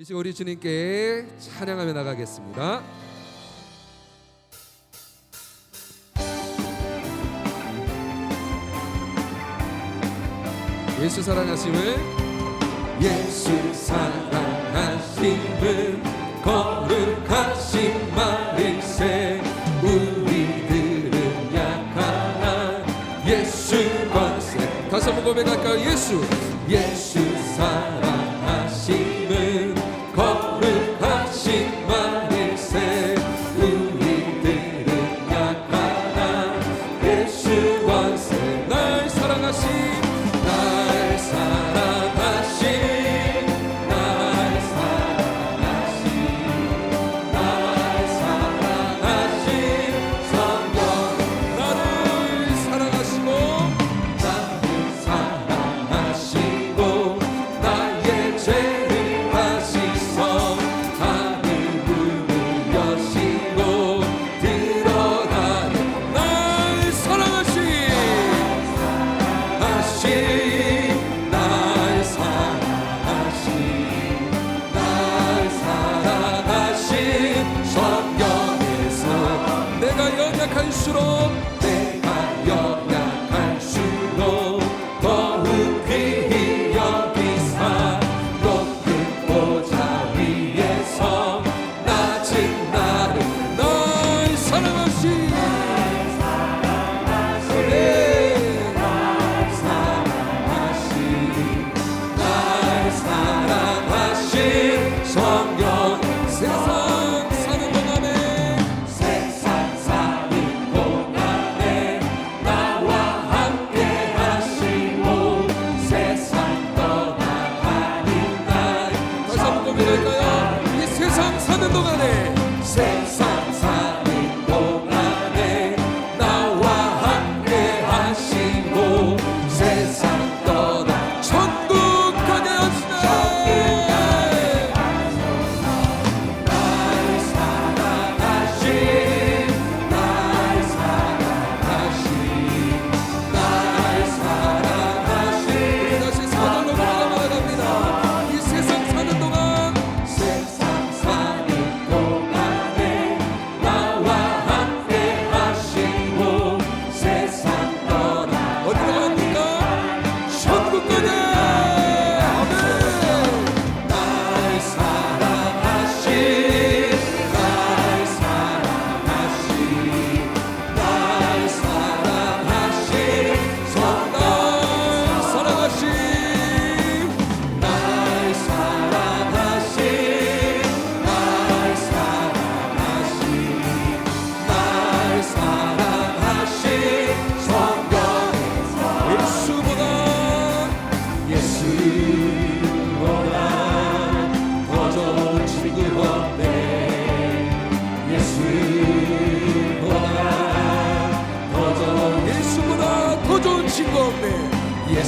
이제 우리 주님께 찬양하며 나가겠습니다. 예수 사랑하심을 예수 사랑하심을 거룩하신 말일세 우리들은 약하나 예수 권세. 다시 번 고백할까요? 예수. 예수 사랑. 우리가 연약할수록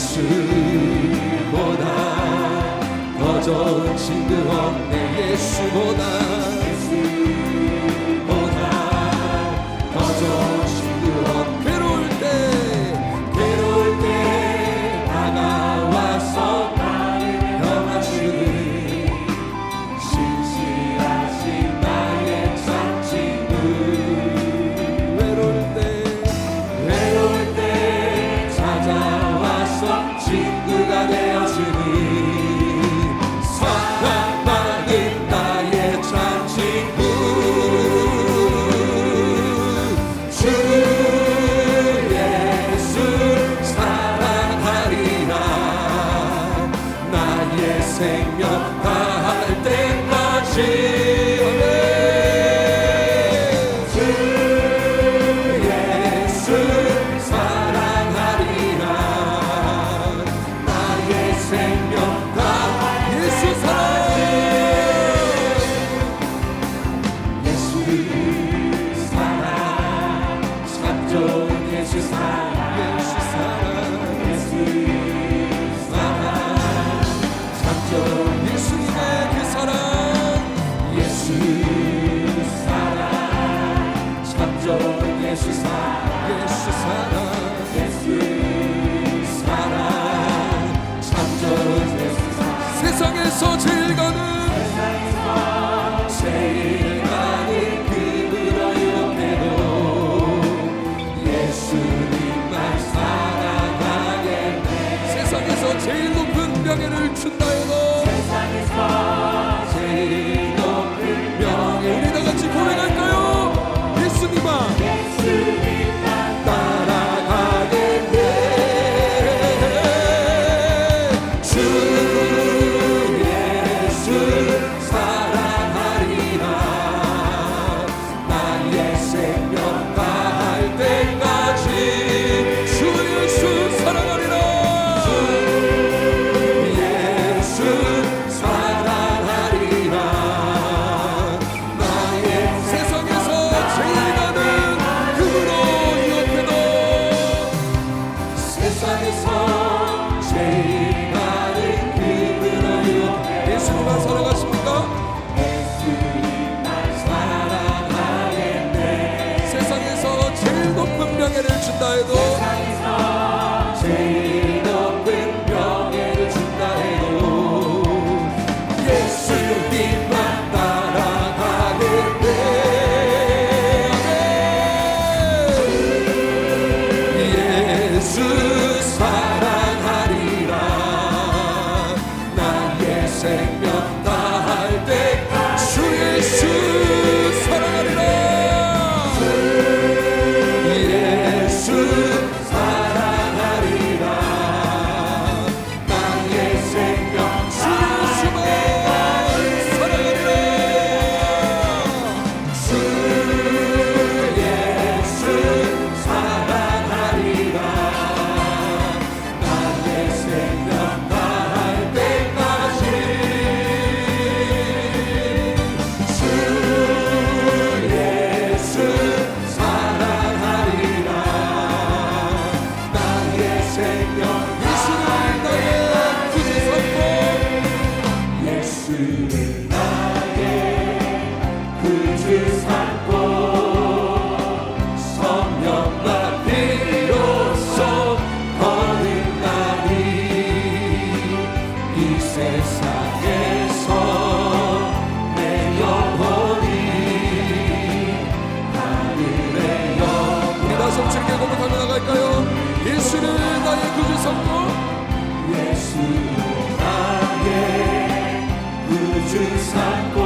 예수보다 더 좋은 친구 없네 예수보다. 예수를 나의 구주 삼고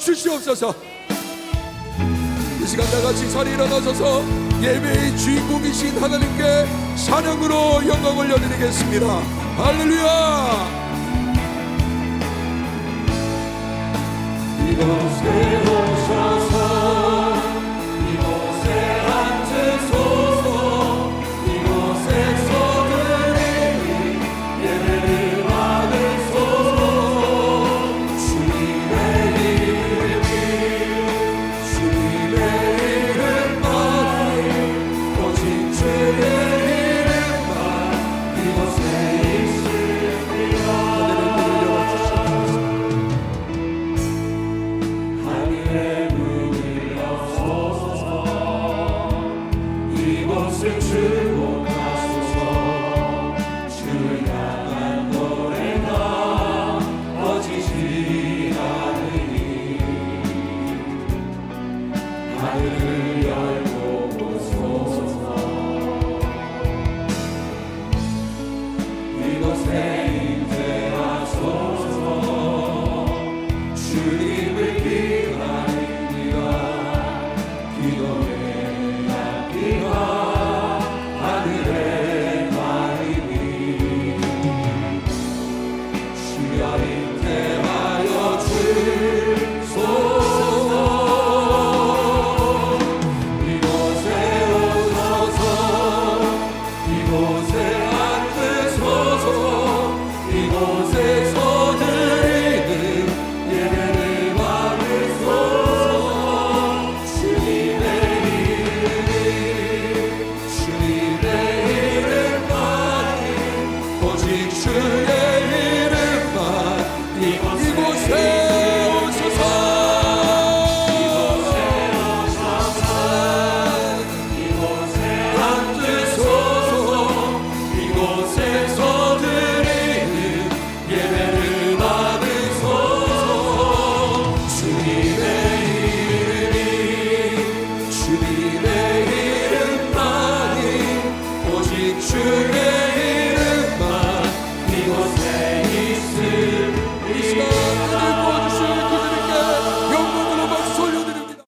주시옵소서. 이 시간 다 같이 자리 일어나셔서 예배의 주인공이신 하나님께 사랑으로 영광을 열리겠습니다. 할렐루야! 이곳에